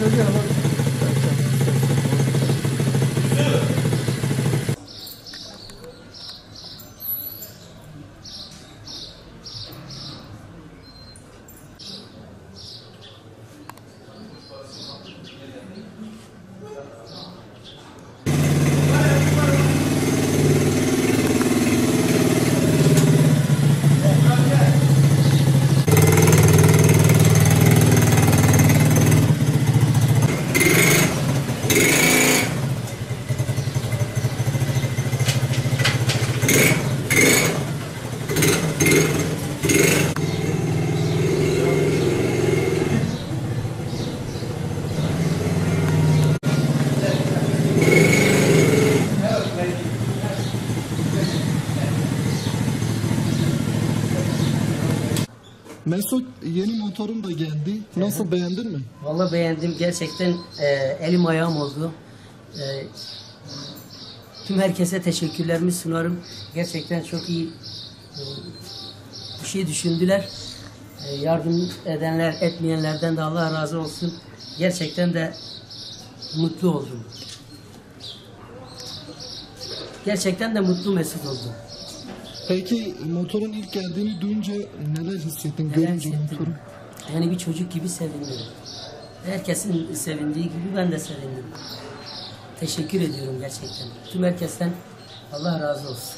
Gracias. Mesut yeni motorun da geldi. Nasıl beğendin mi? Vallahi beğendim. Gerçekten e, elim ayağım oldu. E, tüm herkese teşekkürlerimi sunarım. Gerçekten çok iyi e, bir şey düşündüler. E, yardım edenler, etmeyenlerden de Allah razı olsun. Gerçekten de mutlu oldum. Gerçekten de mutlu mesut oldum. Peki motorun ilk geldiğini duyunca neler hissettin Neler görünce hissettim? motoru? Yani bir çocuk gibi sevindim. Herkesin sevindiği gibi ben de sevindim. Teşekkür ediyorum gerçekten. Tüm herkesten Allah razı olsun.